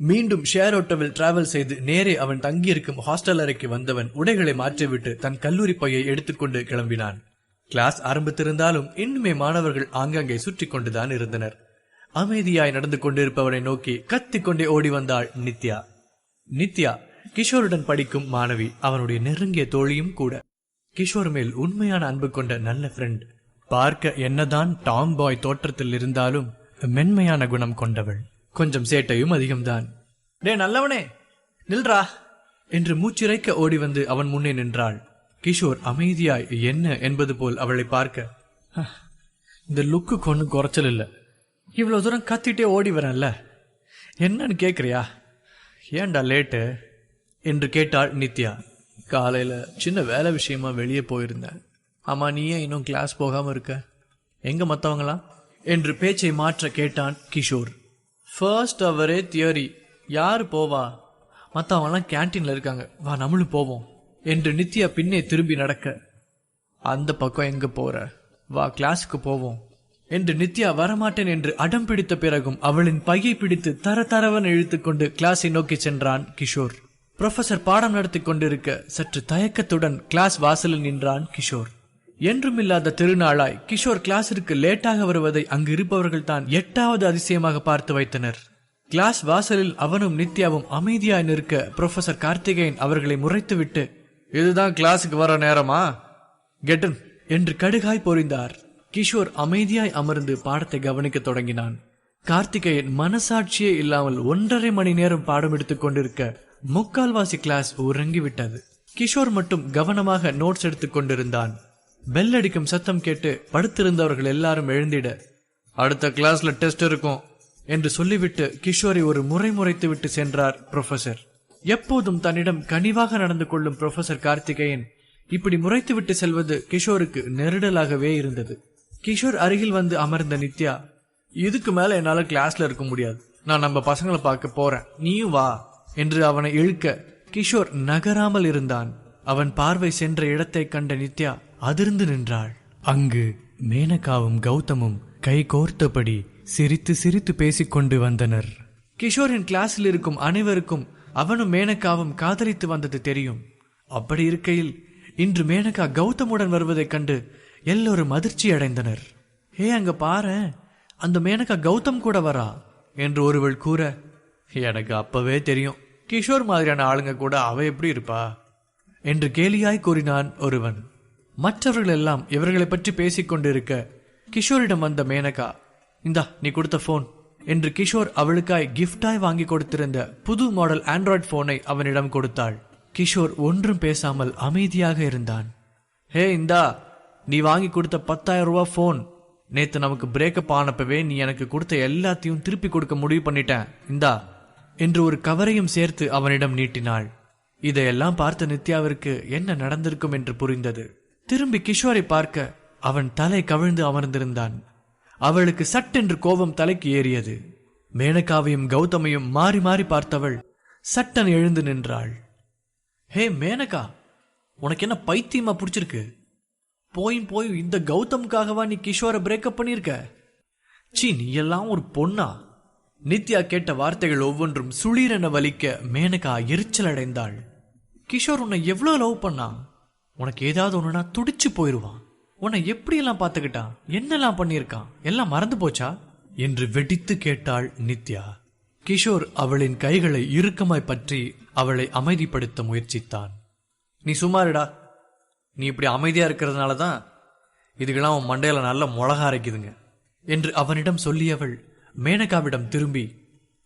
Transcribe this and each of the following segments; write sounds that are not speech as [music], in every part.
மீண்டும் ஷேர் ஆட்டோவில் டிராவல் செய்து நேரே அவன் தங்கியிருக்கும் ஹாஸ்டல் அறைக்கு வந்தவன் உடைகளை மாற்றிவிட்டு தன் கல்லூரி பையை எடுத்துக்கொண்டு கிளம்பினான். கிளாஸ் ஆரம்பித்திருந்தாலும் இன்னுமே மாணவர்கள் ஆங்காங்கே சுற்றி கொண்டுதான் இருந்தனர். அமைதியாய் நடந்து கொண்டிருப்பவனை நோக்கி கத்திக்கொண்டே ஓடி வந்தாள் நித்யா. நித்யா கிஷோருடன் படிக்கும் மாணவி அவனுடைய நெருங்கிய தோழியும் கூட. கிஷோர் மேல் உண்மையான அன்பு கொண்ட நல்ல ஃப்ரெண்ட் பார்க்க என்னதான் டாம் பாய் தோற்றத்தில் இருந்தாலும் மென்மையான குணம் கொண்டவள். கொஞ்சம் சேட்டையும் அதிகம்தான். டே நல்லவனே நில்றா என்று மூச்சிறைக்க ஓடி வந்து அவன் முன்னே நின்றாள். கிஷோர் அமைதியாய் என்ன? என்பது போல் அவளை பார்க்க. "ஹ, இந்த லுக்கு கொண்டு குறைச்சல் இல்ல. இவ்வளவு தூரம் கத்திட்டே ஓடி வரேன்ல. என்னன்னு கேக்குறியா? ஏன்டா லேட்டு? என்று கேட்டாள் நித்யா. காலையில் சின்ன வேலை விஷயமா வெளியே போயிருந்தேன். ஆமாம் நீ ஏன் இன்னும் கிளாஸ் போகாமல் இருக்க. எங்கே மற்றவங்களாம் என்று பேச்சை மாற்ற கேட்டான் கிஷோர். ஃபர்ஸ்ட் அவரே தியரி யார் போவா? மற்றவங்களாம் கேன்டீனில் இருக்காங்க. வா நம்மளும் போவோம். என்று நித்யா பின்னே திரும்பி நடக்க. அந்த பக்கம் எங்கே போகிற வா கிளாஸுக்கு போவோம். என்று நித்யா வரமாட்டேன் என்று அடம் பிடித்த பிறகும் அவளின் பையை பிடித்து தர தரவன் இழுத்துக்கொண்டு கிளாஸை நோக்கி சென்றான் கிஷோர். புரொஃபசர் பாடம் நடத்தி கொண்டிருக்க சற்று தயக்கத்துடன் கிளாஸ் வாசலில் நின்றான் கிஷோர். என்றுமில்லாத திருநாளாய் கிஷோர் கிளாஸிற்கு லேட்டாக வருவதை அங்கு இருப்பவர்கள் தான் எட்டாவது அதிசயமாக பார்த்து வைத்தனர். கிளாஸ் வாசலில் அவனும் நித்யாவும் அமைதியாய் நிற்க புரொஃபசர் கார்த்திகேயன் அவர்களை முறைத்துவிட்டு இதுதான் கிளாஸுக்கு வர நேரமா? கெட்டன் என்று கடுகாய் பொறிந்தார். கிஷோர் அமைதியாய் அமர்ந்து பாடத்தை கவனிக்க தொடங்கினான். கார்த்திகேயன் மனசாட்சியே இல்லாமல் ஒன்றரை மணி நேரம் பாடம் எடுத்துக் கொண்டிருக்க முக்கால்வாசி கிளாஸ் உறங்கிவிட்டது. கிஷோர் மட்டும் கவனமாக நோட்ஸ் எடுத்துக் கொண்டிருந்தான். பெல் அடிக்கும் சத்தம் கேட்டு படுத்திருந்தவர்கள் எல்லாரும் எழுந்திட அடுத்த கிளாஸ்ல டெஸ்ட் இருக்கும் என்று சொல்லிவிட்டு கிஷோரை ஒரு முறை முறைத்து விட்டு சென்றார் புரொஃபசர் எப்போதும் தன்னிடம் கனிவாக நடந்து கொள்ளும் ப்ரொஃபசர் கார்த்திகேயன் இப்படி முறைத்துவிட்டு செல்வது கிஷோருக்கு நெருடலாகவே இருந்தது. கிஷோர் அருகில் வந்து அமர்ந்த நித்யா இதுக்கு மேல என்னால கிளாஸ்ல இருக்க முடியாது. நான் நம்ம பசங்களை பார்க்க போறேன். நீயும் வா. என்று அவனை இழுக்க கிஷோர் நகராமல் இருந்தான். அவன் பார்வை சென்ற இடத்தை கண்ட நித்யா அதிர்ந்து நின்றாள். அங்கு மேனகாவும் கௌதமும் கை கோர்த்தபடி சிரித்து சிரித்து பேசிக்கொண்டு வந்தனர். கிஷோரின் கிளாஸில் இருக்கும் அனைவருக்கும் அவனும் மேனகாவும் காதலித்து வந்தது தெரியும். அப்படி இருக்கையில் இன்று மேனகா கௌதமுடன் வருவதைக் கண்டு எல்லோரும் அதிர்ச்சி அடைந்தனர். ஏ அங்க பாரு. அந்த மேனகா கௌதம் கூட வரா? என்று ஒருவள் கூற எனக்கு அப்பவே தெரியும். கிஷோர் மாதிரியான ஆளுங்க கூட அவ எப்படி இருப்பா? என்று கேலியாய் கூறினான் ஒருவன். மற்றவர்கள் எல்லாம் இவர்களை பற்றி பேசிக்கொண்டிருக்க கிஷோரிடம் வந்த மேனகா இந்தா நீ கொடுத்த போன் என்று கிஷோர் அவளுக்காய் கிஃப்டாய் வாங்கி கொடுத்திருந்த புது மாடல் ஆண்ட்ராய்ட் போனை அவனிடம் கொடுத்தாள். கிஷோர் ஒன்றும் பேசாமல் அமைதியாக இருந்தான். ஹே இந்தா நீ வாங்கி கொடுத்த பத்தாயிரம் ரூபாய் போன் நேத்து நமக்கு பிரேக்கப் ஆனப்பவே நீ எனக்கு கொடுத்த எல்லாத்தையும் திருப்பி கொடுக்க முடிவு பண்ணிட்டேன். இந்தா என்று ஒரு கவரையும் சேர்த்து அவனிடம் நீட்டினாள். இதையெல்லாம் பார்த்த நித்யாவிற்கு என்ன நடந்திருக்கும் என்று புரிந்தது. திரும்பி கிஷோரை பார்க்க அவன் தலை கவிழ்ந்து அமர்ந்திருந்தான். அவளுக்கு சட்டென்று கோபம் தலைக்கு ஏறியது. மேனகாவையும் கௌதமையும் மாறி மாறி பார்த்தவள் சட்டன் எழுந்து நின்றாள். ஹே மேனகா உனக்கு என்ன பைத்தியமா பிடிச்சிருக்கு? போயும் போயும் இந்த கௌதம்காகவா நீ கிஷோரை பிரேக்கப் பண்ணியிருக்க? சீ நீ எல்லாம் ஒரு பொண்ணா? நித்யா கேட்ட வார்த்தைகள் ஒவ்வொன்றும் சுளீரென வலிக்க மேனகா எரிச்சல் அடைந்தாள் கிஷோர் உன்னை எவ்வளோ லவ் பண்ணான்? உனக்கு ஏதாவது ஒன்றுனா துடிச்சு போயிடுவான் உன்னை எப்படியெல்லாம் பார்த்துக்கிட்டான்? என்னெல்லாம் பண்ணியிருக்கான்? எல்லாம் மறந்து போச்சா? என்று வெடித்து கேட்டாள் நித்யா. கிஷோர் அவளின் கைகளை இறுக்கமாய் பற்றி அவளை அமைதிப்படுத்த முயற்சித்தான். நீ சுமாரிடா நீ இப்படி அமைதியா இருக்கிறதுனால தான் இதுக்கெல்லாம் உன் மண்டையில நல்ல மிளகா அரைக்குதுங்க. என்று அவனிடம் சொல்லியவள் மேனகாவிடம் திரும்பி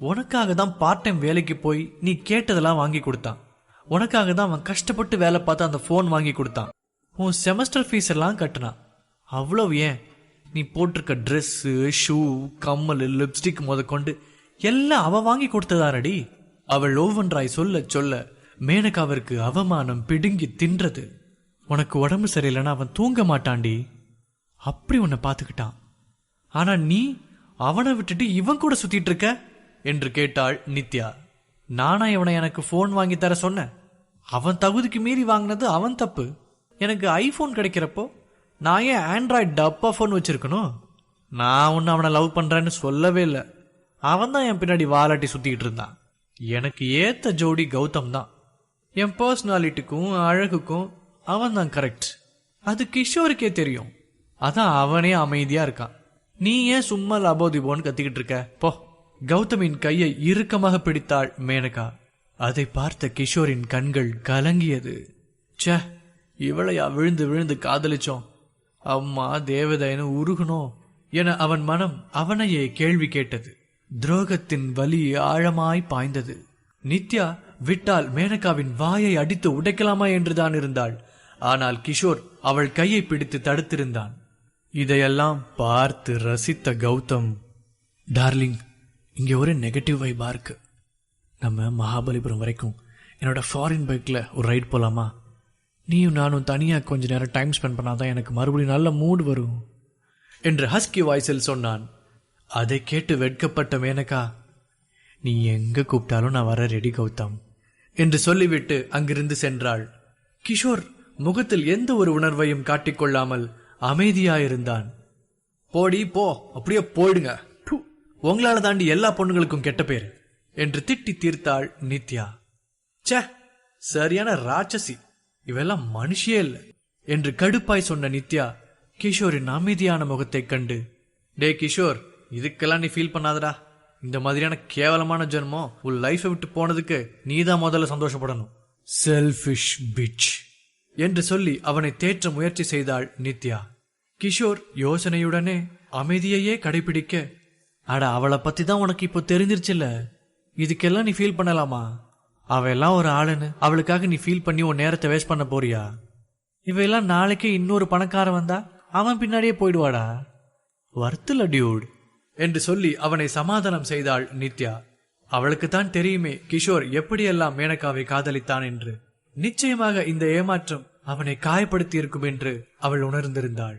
உனக்காக தான் பார்ட் டைம் வேலைக்கு போய் நீ கேட்டதெல்லாம் வாங்கி கொடுத்தான். உனக்காக தான் அவன் கஷ்டப்பட்டு வேலை பார்த்து அந்த ஃபோன் வாங்கி கொடுத்தான். உன் செமஸ்டர் ஃபீஸ் எல்லாம் கட்டினான். அவ்வளோ ஏன்? நீ போட்டிருக்க ட்ரெஸ்ஸு ஷூ கம்மல் லிப்ஸ்டிக் முதற்கொண்டு எல்லாம் அவள் வாங்கி கொடுத்ததாரடி அவள் ஒவ்வொன்றாய் சொல்ல சொல்ல மேனகாவிற்கு அவமானம் பிடுங்கி தின்றது. உனக்கு உடம்பு சரியில்லைன்னா அவன் தூங்க மாட்டான்டி. அப்படி உன்னை பார்த்துக்கிட்டான். ஆனா நீ அவனை விட்டுட்டு இவன் கூட சுத்திட்டு இருக்க? என்று கேட்டாள் நித்யா. நானா இவனை எனக்கு ஃபோன் வாங்கி தர சொன்னேன் அவன் தகுதிக்கு மீறி வாங்கினது அவன் தப்பு. எனக்கு ஐபோன் கிடைக்கிறப்போ நான் ஏன் ஆண்ட்ராய்டு டப்பா ஃபோன் வச்சிருக்கணும்? நான் ஒன்று அவனை லவ் பண்றேன்னு சொல்லவே இல்லை. அவன் தான் என் பின்னாடி வாலாட்டி சுத்திக்கிட்டு இருந்தான். எனக்கு ஏத்த ஜோடி கௌதம் தான். என் பர்சனாலிட்டிக்கும் அழகுக்கும் அவன் தான் கரெக்ட் அது கிஷோருக்கே தெரியும். அதான் அவனே அமைதியா இருக்கான். நீ ஏன் சும்மா லபோதிபோன்னு கத்திக்கிட்டு இருக்க? போ. கௌதமின் கையை இறுக்கமாக பிடித்தாள் மேனகா. அதை பார்த்த கிஷோரின் கண்கள் கலங்கியது. ச்சே இவளையா விழுந்து விழுந்து காதலிச்சோம். அம்மா தேவதைன்னு உருகணும் என அவன் மனம் அவனையே கேள்வி கேட்டது. துரோகத்தின் வலி ஆழமாய் பாய்ந்தது. நித்யா விட்டால் மேனகாவின் வாயை அடித்து உடைக்கலாமா என்றுதான் இருந்தாள். ஆனால் கிஷோர் அவள் கையை பிடித்து தடுத்திருந்தான். இதையெல்லாம் பார்த்து ரசித்த கௌதம் டார்லிங் இங்கே ஒரு நெகட்டிவ் வைபாக இருக்கு. நம்ம மகாபலிபுரம் வரைக்கும் என்னோட ஃபாரின் பைக்கில் ஒரு ரைட் போகலாமா நீயும் நானும் தனியாக கொஞ்ச நேரம் டைம் ஸ்பெண்ட் பண்ணாதான் எனக்கு மறுபடியும் நல்ல மூட் வரும். என்று ஹஸ்கி வாய்ஸில் சொன்னான். அதை கேட்டு வெட்கப்பட்ட மேனகா நீ எங்க கூப்பிட்டாலும் நான் வர ரெடி கௌதம் என்று சொல்லிவிட்டு அங்கிருந்து சென்றாள். கிஷோர் முகத்தில் எந்த ஒரு உணர்வையும் காட்டிக்கொள்ளாமல் அமைதியாயிருந்தான். போடி போ. அப்படியே போயிடுங்க. உங்களால தாண்டி எல்லா பொண்ணுங்களுக்கும் கெட்ட பேர் என்று திட்டி தீர்த்தாள் நித்யா. ச்சே சரியான ராட்சசி. இவெல்லாம் மனுஷியே இல்ல என்று கடுப்பாய் சொன்ன நித்யா கிஷோரின் அமைதியான முகத்தைக் கண்டு. டே கிஷோர் இதுக்கெல்லாம் நீ ஃபீல் பண்ணாதடா. இந்த மாதிரியான கேவலமான ஜென்மம் உன் லைஃபை விட்டு போனதுக்கு நீதான் முதல்ல சந்தோஷப்படணும். செல்ஃபிஷ் பிச் என்று சொல்லி அவனை தேற்ற முயற்சி செய்தாள் நித்யா. கிஷோர் யோசனையுடனே அமைதியையே கடைபிடிக்க அட அவளை பத்தி தான் உனக்கு இப்போ தெரிஞ்சிருச்சுல்ல? இதுக்கெல்லாம் நீ ஃபீல் பண்ணலாமா? அவெல்லாம் ஒரு ஆளுன்னு அவளுக்காக நீ ஃபீல் பண்ணி உன் நேரத்தை வேஸ்ட் பண்ண போறியா? இவையெல்லாம் நாளைக்கே இன்னொரு பணக்காரன் வந்தா அவன் பின்னாடியே போயிடுவாடா? வருத்தல டியூட் என்று சொல்லி அவனை சமாதானம் செய்தாள் நித்யா. அவளுக்கு தான் தெரியுமே கிஷோர் எப்படியெல்லாம் மேனகாவை காதலித்தான் என்று. நிச்சயமாக இந்த ஏமாற்றம் அவனை காயப்படுத்தி இருக்கும் என்று அவள் உணர்ந்திருந்தாள்.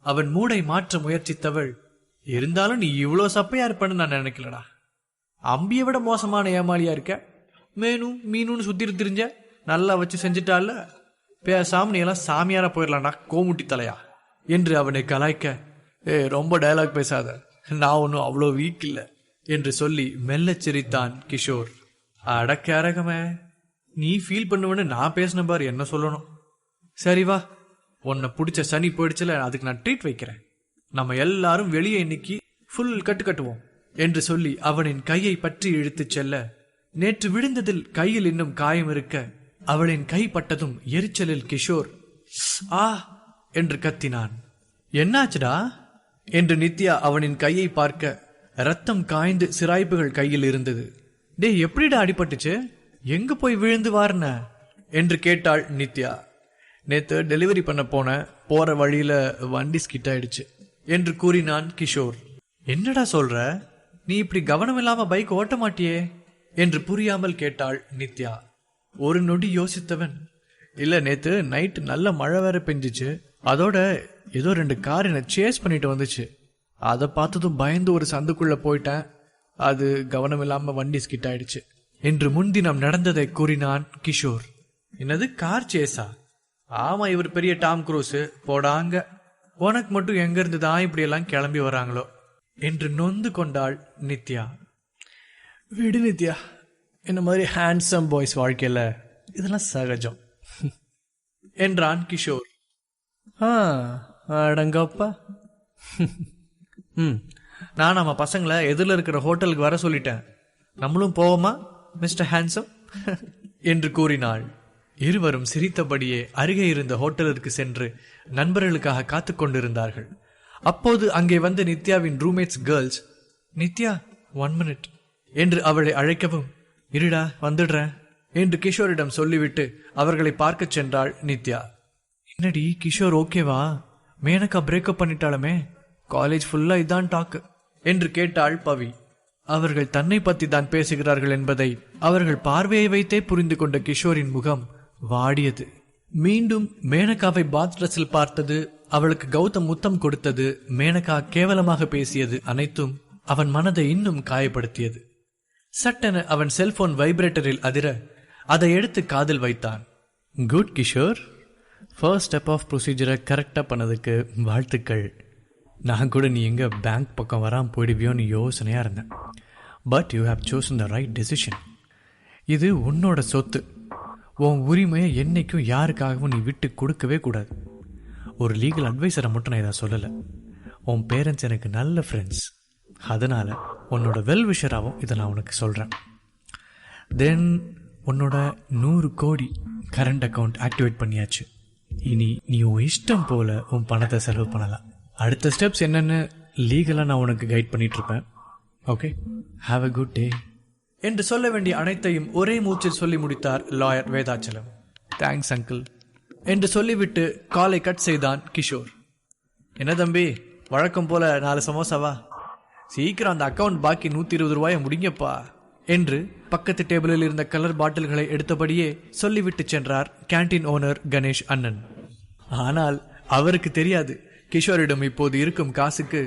அவன் மூடை மாற்ற முயற்சித்தவள் இருந்தாலும் நீ இவ்வளோ சப்பையா இருப்பேன்னு நான் நினைக்கலடா. அம்பியை விட மோசமான ஏமாளியா இருக்க? மேனும் மீனுன்னு சுத்திட்டு தெரிஞ்ச நல்லா வச்சு செஞ்சிட்டால? பேசாம நீ எல்லாம் சாமியாரா போயிடலாம்டா கோமுட்டி தலையா? என்று அவனை கலாய்க்க ஏ ரொம்ப டயலாக் பேசாத. நான் ஒன்றும் அவ்வளோ வீக் இல்லை. என்று சொல்லி மெல்லச் சிரித்தான் கிஷோர். அடக்கரகமே நீ ஃபீல் பண்ணுவேன்னு நான் பேசின பாரு என்ன சொல்லணும். சரி வா. உன்னை பிடிச்ச சனி போயிடுச்சுல அதுக்கு நான் ட்ரீட் வைக்கிறேன். நம்ம எல்லாரும் வெளியே இன்னைக்கு ஃபுல் கட்டு கட்டுவோம் என்று சொல்லி அவனின் கையை பற்றி இழுத்துச் செல்ல நேற்று விழுந்ததில் கையில் இன்னும் காயம் இருக்க அவளின் கை பட்டதும் எரிச்சலில் கிஷோர் ஆ என்று கத்தினான். என்னாச்சுடா? என்று நித்யா அவனின் கையை பார்க்க ரத்தம் காய்ந்து சிராய்ப்புகள் கையில் இருந்தது. டேய் எப்படிடா அடிபட்டுச்சு? எங்க போய் விழுந்து வாருன? என்று கேட்டாள் நித்யா. நேத்து டெலிவரி பண்ண போன போற வழியில வண்டி ஸ்கிட் ஆயிடுச்சு என்று கூறினான் கிஷோர். என்னடா சொல்ற? நீ இப்படி கவனம் இல்லாம பைக் ஓட்ட மாட்டியே? என்று புரியாமல் கேட்டாள் நித்யா. ஒரு நொடி யோசித்தவன். இல்ல நேத்து நைட் நல்ல மழை வேற பெஞ்சிச்சு. அதோட ஏதோ ரெண்டு கார் என்ன சேஸ் பண்ணிட்டு வந்துச்சு. அதை பார்த்ததும் பயந்து ஒரு சந்துக்குள்ள போயிட்டேன். அது கவனம் இல்லாம வண்டி ஸ்கிட் ஆயிடுச்சு. என்று முன்தினம் நடந்ததை கூறினான் கிஷோர். என்னது? கார் சேஸா? ஆமா இவர் பெரிய டாம் குரூஸ். போடாங்க. உனக்கு மட்டும் எங்க இருந்து தான் இப்படி எல்லாம் கிளம்பி வராங்களோ? என்று நொந்து கொண்டாள் நித்யா. விடு நித்யா. இந்த மாதிரி ஹேண்ட்ஸம் பாய்ஸ் வாழ்க்கையில? இதெல்லாம் சகஜம். என்றான் கிஷோர். ஆ அடங்கப்பா. ம். நான் நம்ம பசங்களை எதிரில் இருக்கிற ஹோட்டலுக்கு வர சொல்லிட்டேன். நம்மளும் போவோமா? மிஸ்டர் ஹேண்ட்ஸம் [laughs] என்று கூறினாள். இருவரும் சிரித்தபடியே அருகே இருந்த ஹோட்டலிற்கு சென்று நண்பர்களுக்காக காத்து கொண்டிருந்தார்கள். அப்போது அங்கே வந்த நித்யாவின் roommates girls Nithya one minute என்று அவளை அழைக்கவும் இருடா வந்துடுறேன் என்று கிஷோரிடம் சொல்லிவிட்டு அவர்களை பார்க்கச் சென்றாள் நித்யா. என்னடி கிஷோர் ஓகேவா? மேனக்கா பிரேக்கப் பண்ணிட்டாலுமே காலேஜ் ஃபுல்லா இதான் டாக்கு என்று கேட்டாள் பவி. அவர்கள் தன்னை பத்தி தான் பேசுகிறார்கள் என்பதை அவர்கள் பார்வையை வைத்தே புரிந்து கொண்ட கிஷோரின் முகம் வாடியது. மீண்டும் மேனகாவை பாத் ட்ரெஸ்ஸில் பார்த்தது அவளுக்கு கௌதம் முத்தம் கொடுத்தது மேனகா கேவலமாக பேசியது அனைத்தும் அவன் மனதை இன்னும் காயப்படுத்தியது. சட்டென அவன் செல்போன் வைப்ரேட்டரில் அதிர அதை எடுத்து காதில் வைத்தான். Good Kishore. First step of ப்ரொசீஜரை கரெக்டாக பண்ணதுக்கு வாழ்த்துக்கள். நான் கூட நீ எங்கே பேங்க் பக்கம் வராமல் போயிடுவியோன்னு யோசனையாக இருந்தேன். But you have chosen the right decision இது உன்னோட சொத்து. உன் உரிமையை என்றைக்கும் யாருக்காகவும் நீ விட்டு கொடுக்கவே கூடாது. ஒரு லீகல் அட்வைசரை மட்டும் நான் இதை சொல்லலை. உன் பேரண்ட்ஸ் எனக்கு நல்ல ஃப்ரெண்ட்ஸ் அதனால் உன்னோட வெல் விஷராகவும் இதை நான் உனக்கு சொல்கிறேன் தென் உன்னோட நூறு கோடி கரண்ட் அக்கௌண்ட் ஆக்டிவேட் பண்ணியாச்சு. இனி நீ உன் இஷ்டம் போல உன் பணத்தை செலவு பண்ணலாம். அடுத்த ஸ்டெப்ஸ் என்னென்னு லீகலாக நான் உனக்கு கைட் பண்ணிட்டு இருப்பேன் okay have a good day என்று சொல்ல வேண்டிய அனைத்தையும் ஒரே மூச்சில் சொல்லி முடித்தார் லாயர் வேதாச்சலம். தேங்க்ஸ் அங்கிள் என்று சொல்லிவிட்டு காலை கட் செய்தான் கிஷோர். என்ன தம்பி வழக்கம் போல நாலு சமோசாவா சீக்கிரம் அந்த அக்கவுண்ட் பாக்கி நூத்தி இருபது ரூபாயை முடிங்கப்பா என்று பக்கத்து டேபிளில் இருந்த கலர் பாட்டில்களை எடுத்தபடியே சொல்லிவிட்டு சென்றார் கேண்டீன் ஓனர் கணேஷ் அண்ணன். ஆனால் அவருக்கு தெரியாது கிஷோரிடம் இப்போது இருக்கும் காசுக்கு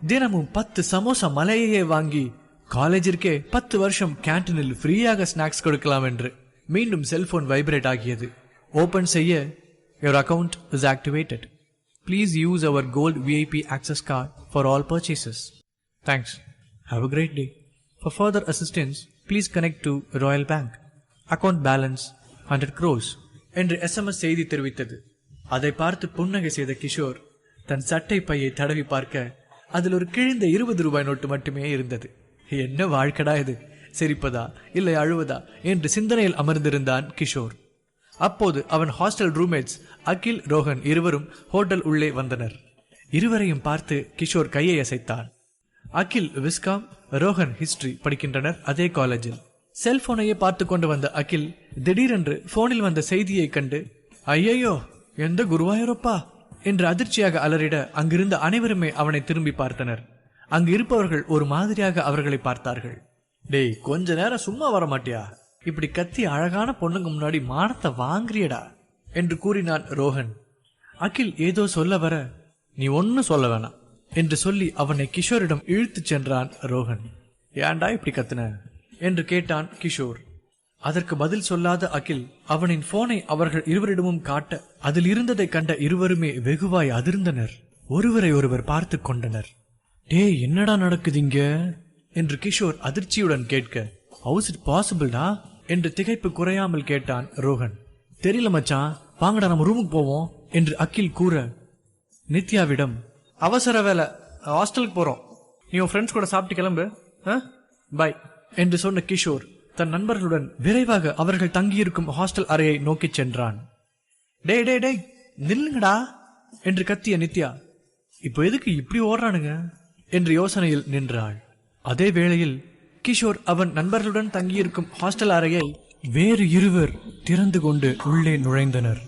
தினமும் பத்து சமோசா மலையையே வாங்கி காலேஜிற்கே பத்து வருஷம் கேன்டீனில் ஃப்ரீயாக ஸ்நாக்ஸ் கொடுக்கலாம் என்று மீண்டும் செல்போன் வைப்ரேட் ஆகியது ஓபன் செய்ய your account is activated please use our gold VIP access card for all purchases thanks have a great day for further assistance please connect to royal bank account balance hundred crores என்று SMS செய்தி தெரிவித்தது அதை பார்த்து புன்னகை செய்த கிஷோர் தன் சட்டை பையை தடவி பார்க்க அதில் ஒரு கிழிந்த இருபது ரூபாய் நோட்டு மட்டுமே இருந்தது. என்ன வாழ்க்கடா இது? சிரிப்பதா? இல்லை அழுவதா? என்று சிந்தனையில் அமர்ந்திருந்தான் கிஷோர். அப்போது அவன் ஹாஸ்டல் ரூம்மேட்ஸ் அகில் ரோஹன் இருவரும் ஹோட்டல் உள்ளே வந்தனர். இருவரையும் பார்த்து கிஷோர் கையை அசைத்தான். அகில் விஸ்காம் ரோஹன் ஹிஸ்டரி படிக்கின்றனர் அதே காலேஜில் செல்போனையே பார்த்து கொண்டு வந்த அகில் திடீரென்று போனில் வந்த செய்தியை கண்டு ஐயையோ எந்த குருவாயூரப்பா? என்று அதிர்ச்சியாக அலறிட அங்கிருந்த அனைவருமே அவனை திரும்பி பார்த்தனர். அங்கு இருப்பவர்கள் ஒரு மாதிரியாக அவர்களை பார்த்தார்கள். டேய் கொஞ்ச நேரம் சும்மா வர மாட்டியா இப்படி கத்தி அழகான பொண்ணுங்க முன்னாடி மானத்தை வாங்குறியடா? என்று கூறினான் ரோஹன். அகில் ஏதோ சொல்ல வர நீ ஒன்னும் சொல்ல வேணாம் என்று சொல்லி அவனை கிஷோரிடம் இழுத்துச் சென்றான் ரோஹன். ஏன்டா இப்படி கத்துன? என்று கேட்டான் கிஷோர். அதற்கு பதில் சொல்லாத அகில் அவனின் போனை அவர்கள் இருவரிடமும் காட்ட அதில் இருந்ததை கண்ட இருவருமே வெகுவாய் அதிர்ந்தனர். ஒருவரை ஒருவர் பார்த்து கொண்டனர். டேய் என்னடா நடக்குதுங்க என்று கிஷோர் அதிர்ச்சியுடன் கேட்க ஹவுஸ் இட் பாசிபிள்டா என்று திகைப்பு குறையாமல் கேட்டான் ரோஹன். தெரியல மச்சான் வாங்கடா நம்ம ரூமுக்கு போவோம் என்று அகில் கூற நித்யாவிடம் அவசர வேலை ஹாஸ்டலுக்கு போறோம். நீ உன் ஃப்ரெண்ட்ஸ் கூட சாப்பிட்டு கிளம்பு பை என்று சொன்ன கிஷோர் தன் நண்பர்களுடன் விரைவாக அவர்கள் தங்கியிருக்கும் ஹாஸ்டல் அறையை நோக்கிச் சென்றான். டே டே டேய் நில்லுங்கடா என்று கத்திய நித்யா. இப்போ எதுக்கு இப்படி ஓடுறானுங்க? என்று யோசனையில் நின்றாள். அதே வேளையில் கிஷோர் அவன் நண்பர்களுடன் தங்கியிருக்கும் ஹாஸ்டல் அறையை வேறு இருவர் திறந்து கொண்டு உள்ளே நுழைந்தனர்.